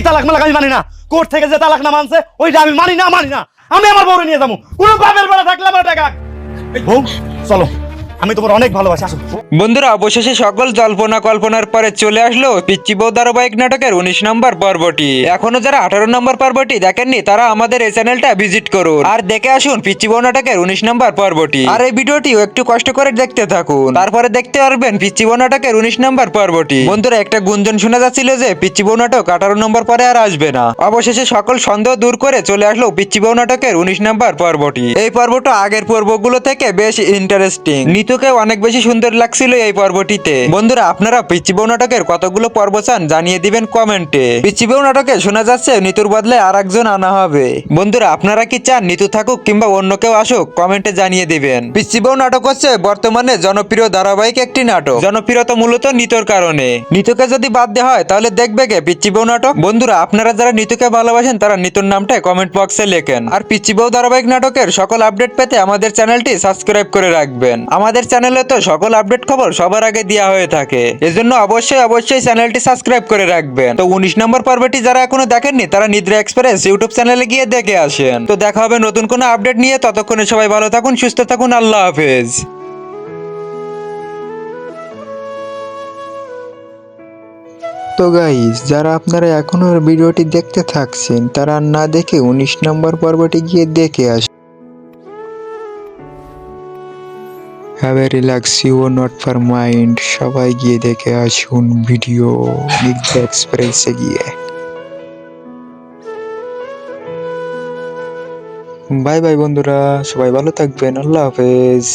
এই তালাক মালাক আমি মানি না। কোর্ট থেকে যে তালাক না মানছে, ওইটা আমি মানি না মানি না। আমি আমার বউরে নিয়ে যাব। কোনো বাপের বেলা থাকলে আমার টাকা চলো। আমি তোমার অনেক ভালোবাসি, আসো। বন্ধুরা, অবশেষে সকল জল্পনা কল্পনার পরে চলে আসলো পিচ্চি বউ ধারাবাহিক নাটকের উনিশ নম্বর পর্বটি। এখনও যারা আঠারো নম্বর পর্বটি দেখেননি, তারা আমাদের এই চ্যানেলটা ভিজিট করুন। আর দেখে আসুন পিচ্চি বউ নাটকের উনিশ নম্বর পর্বটি। আর এই ভিডিওটিও একটু কষ্ট করে দেখতে থাকুন। তারপরে দেখতে পারবেন পিচ্চি বউ নাটকের উনিশ নম্বর পর্বটি। বন্ধুরা, একটা গুঞ্জন শোনা যাচ্ছিল যে পিচ্চি বউ নাটক আঠারো নম্বর পরে আর আসবে না। অবশেষে সকল সন্দেহ দূর করে চলে আসলো পিচ্চি বউ নাটকের উনিশ নম্বর পর্বটি। এই পর্বটা আগের পর্বগুলো থেকে বেশ ইন্টারেস্টিং নিতুকে অনেক বেশি সুন্দর লাগছিল এই পর্বটিতে। বন্ধুরা, আপনারা পিচ্চি বউ নাটকের কতগুলো পর্ব চান জানিয়ে দিবেন কমেন্টে। পিচ্চি বউ নাটকে শোনা যাচ্ছে নিতুর বদলে আর একজন আনা হবে। বন্ধুরা, আপনারা কি চান নিতু থাকুক কিংবা অন্য কেউ আসুক, কমেন্টে জানিয়ে দিবেন। পিচ্চি বউ নাটক হচ্ছে বর্তমানে জনপ্রিয় ধারাবাহিক একটি নাটক। জনপ্রিয়তা মূলত নিতুর কারণে। নিতুকে যদি বাদ দেওয়া হয়, তাহলে দেখবে কে? পিচ্চি বউ নাটক। বন্ধুরা, আপনারা যারা নিতুকে ভালোবাসেন, তারা নিতুর নামটা কমেন্ট বক্সে লেখেন। আর পিচ্চি বউ ধারাবাহিক নাটকের সকল আপডেট পেতে আমাদের চ্যানেলটি সাবস্ক্রাইব করে রাখবেন। আমাদের চ্যানেলে তো সকল আপডেট খবর সবার আগে দেওয়া হয়ে থাকে। এজন্য অবশ্যই অবশ্যই চ্যানেলটি সাবস্ক্রাইব করে রাখবেন। তো উনিশ নম্বর পর্বটি যারা এখনও দেখেননি, তারা নিদ্রা এক্সপ্রেস ইউটিউব চ্যানেলে গিয়ে দেখে আসেন। তো দেখা হবে নতুন কোনো আপডেট নিয়ে। ততক্ষণে সবাই ভালো থাকুন, সুস্থ থাকুন, আল্লাহ হাফেজ। তো গাইজ যারা আপনারা এখনও ভিডিওটি দেখতে থাকছেন, তারা না দেখে উনিশ নম্বর পর্বটি গিয়ে দেখে আসুন have a relax you not for mind সবাই গিয়ে দেখে আসুন ভিডিও এক্সপ্রেসে গিয়ে। বাই বাই বন্ধুরা, সবাই ভালো থাকবেন, আল্লাহ হাফেজ।